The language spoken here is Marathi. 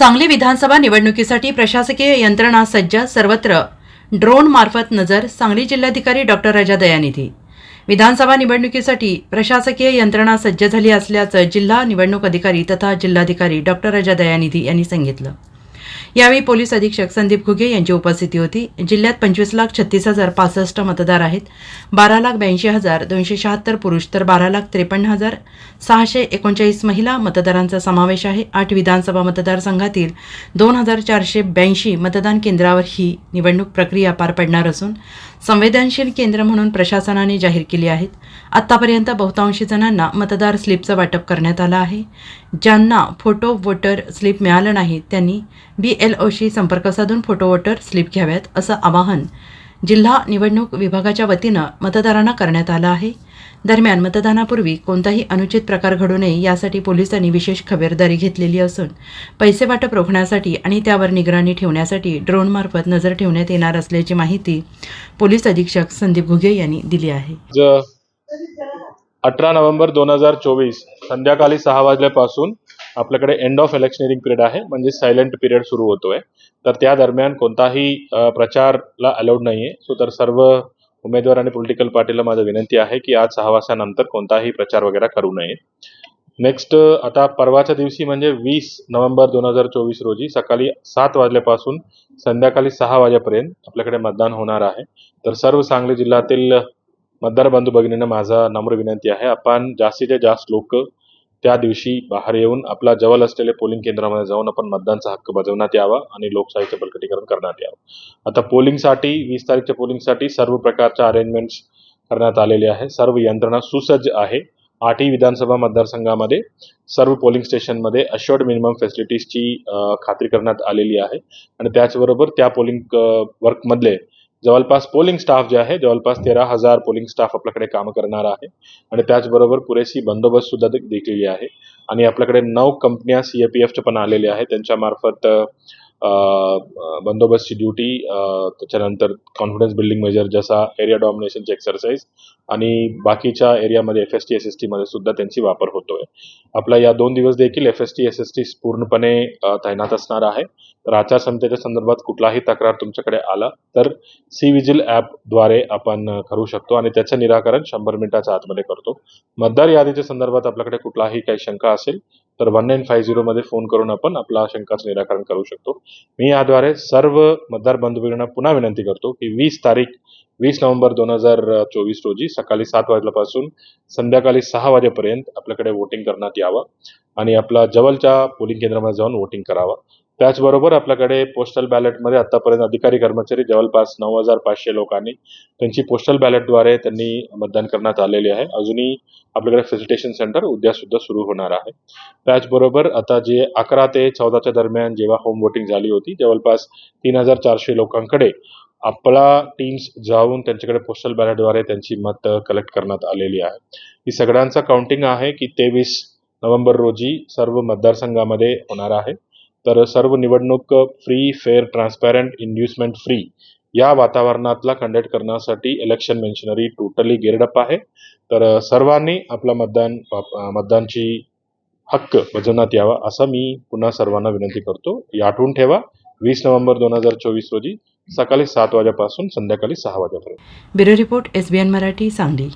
सांगली विधानसभा निवडणुकीसाठी प्रशासकीय यंत्रणा सज्ज सर्वत्र. ड्रोन मार्फत नजर सांगली जिल्हाधिकारी डॉक्टर राजा दयानिधी. विधानसभा निवडणुकीसाठी प्रशासकीय यंत्रणा सज्ज झाली असल्याचं जिल्हा निवडणूक अधिकारी तथा जिल्हाधिकारी डॉक्टर राजा दयानिधी यांनी सांगितलं. यावेळी पोलीस अधीक्षक संदीप घुगे यांची उपस्थिती होती. जिल्ह्यात पंचवीस लाख छत्तीस हजार पासष्ट मतदार आहेत. बारा लाख ब्याऐंशी हजार दोनशे शहात्तर पुरुष तर बारा लाख त्रेपन्न हजार सहाशे एकोणचाळीस महिला मतदारांचा समावेश आहे. आठ विधानसभा मतदारसंघातील दोन हजार चारशे ब्याऐंशी मतदान केंद्रावर ही निवडणूक प्रक्रिया पार पडणार असून संवेदनशील केंद्र म्हणून प्रशासनाने जाहीर केली आहेत. आत्तापर्यंत बहुतांशी जणांना मतदार स्लिपचं वाटप करण्यात आलं आहे. ज्यांना फोटो वोटर स्लिप मिळालं नाही त्यांनी बी एल ओशी संपर्क साधून फोटो वोटर स्लिप घ्याव्यात असं आवाहन जिल्हा निवडणूक विभागाच्या वतीनं मतदारांना करण्यात आलं आहे. दरम्यान मतदानापूर्वी कोणताही अनुचित प्रकार घडू नये यासाठी पोलिसांनी विशेष खबरदारी घेतलेली असून पैसे वाटप रोखण्यासाठी आणि त्यावर निगराणी ठेवण्यासाठी ड्रोनमार्फत नजर ठेवण्यात येणार असल्याची माहिती पोलीस अधीक्षक संदीप घुगे यांनी दिली आहे. अठरा नोव्हेंबर दोन हजार चोवीस संध्याकाळी सहा वाजल्यापासून आपल्याकडे एंड ऑफ इलेक्शनरिंग पिरियड आहे म्हणजे सायलेंट पिरियड सुरू होतोय. तर त्या दरम्यान कोणताही प्रचारला अलाउड नाहीये. सो तर सर्व उमेदवार आणि पॉलिटिकल पार्टीला माझं विनंती आहे की आज सहा वाजल्यानंतर कोणताही प्रचार वगैरे करू नये. नेक्स्ट आता परवाच्या दिवशी म्हणजे वीस नोव्हेंबर दोन हजार चोवीस रोजी सकाळी सात वाजल्यापासून संध्याकाळी सहा वाजेपर्यंत आपल्याकडे मतदान होणार आहे. तर सर्व सांगली जिल्ह्यातील मतदार बंधू भगिनींना माझा नम्र विनंती आहे. आपण जास्तीत जास्त लोक त्या दिवशी बाहेर येऊन आपला जवळ असलेल्या पोलिंग केंद्रामध्ये जाऊन आपण मतदानचा हक्क बजावण्यात यावा आणि लोकशाहीचं बळकटीकरण करण्यात यावं. आता पोलिंगसाठी वीस तारीखच्या पोलिंगसाठी सर्व प्रकारच्या अरेंजमेंट्स करण्यात आलेले आहे. सर्व यंत्रणा सुसज्ज आहे. आठही विधानसभा मतदारसंघामध्ये सर्व पोलिंग स्टेशनमध्ये अशोर्ड मिनिमम फॅसिलिटीजची खात्री करण्यात आलेली आहे. आणि त्याचबरोबर त्या पोलिंग वर्कमधले जवळपास पोलिंग स्टाफ जे आहे जवळपास तेरा हजार पोलिंग स्टाफ आपल्याकडे काम करणार आहे. आणि त्याचबरोबर पुरेशी बंदोबस्त सुद्धा देखील आहे. आणि आपल्याकडे नऊ कंपन्या सी पण आलेल्या आहेत. त्यांच्या मार्फत बंदोबस्तची ड्युटी त्याच्यानंतर कॉन्फिडन्स बिल्डिंग मेजर जसा एरिया डॉमिनेशनची एक्सरसाइज आणि बाकीच्या एरियामध्ये F S T S S टीमध्ये सुद्धा त्यांची वापर होतोय. आपला या दोन दिवस देखील F S T S S T पूर्णपणे तैनात असणार आहे. तर आचारसंहितेच्या संदर्भात कुठलाही तक्रार तुमच्याकडे आला तर सी विजिल ॲपद्वारे आपण करू शकतो आणि त्याचं निराकरण शंभर मिनिटाच्या आतमध्ये करतो. मतदार यादीच्या संदर्भात आपल्याकडे कुठलाही काही शंका असेल तर वन नाईन फाय झिरोमध्ये फोन करून आपण आपला शंकाचं निराकरण करू शकतो. मी याद्वारे सर्व मतदार बंधूंना पुन्हा विनंती करतो की वीस तारीख वीस नोव्हेंबर दोन हजार चोवीस रोजी सकाळी सात वाजल्यापासून संध्याकाळी सहा वाजेपर्यंत आपल्याकडे वोटिंग करण्यात यावं आणि आपला जवळच्या पोलिंग केंद्रामध्ये जाऊन वोटिंग करावं. त्याचबरोबर आपल्याकडे पोस्टल बॅलेटमध्ये आतापर्यंत अधिकारी कर्मचारी जवळपास नऊ हजार पाचशे लोकांनी त्यांची पोस्टल बॅलेटद्वारे त्यांनी मतदान करण्यात आलेले आहे. अजूनही आपल्याकडे फेसिलिटेशन सेंटर उद्या सुद्धा सुरू होणार आहे. त्याचबरोबर आता जे अकरा ते चौदाच्या दरम्यान जेव्हा होम वोटिंग झाली होती जवळपास तीन हजार चारशे लोकांकडे आपला टीम्स जाऊन त्यांच्याकडे पोस्टल बॅलेटद्वारे त्यांची मत कलेक्ट करण्यात आलेली आहे. ही सगळ्यांचा काउंटिंग आहे की तेवीस नोव्हेंबर रोजी सर्व मतदारसंघामध्ये होणार आहे. तर सर्व निवडणूक free fair transparent inducement free या वातावरणातला कंडक्ट करण्यासाठी इलेक्शन मेन्शनरी टोटली गेअर्ड आहे. तर सर्वांनी आपला मतदान मतदानची हक्क बजावण्यात यावा असं मी पुन्हा सर्वांना विनंती करतो. आठवून ठेवा वीस नोव्हेंबर दोन हजार चोवीस रोजी सकाळी सात वाजेपासून संध्याकाळी सहा वाजेपर्यंत. Bureau report S B N Marathi Sangli.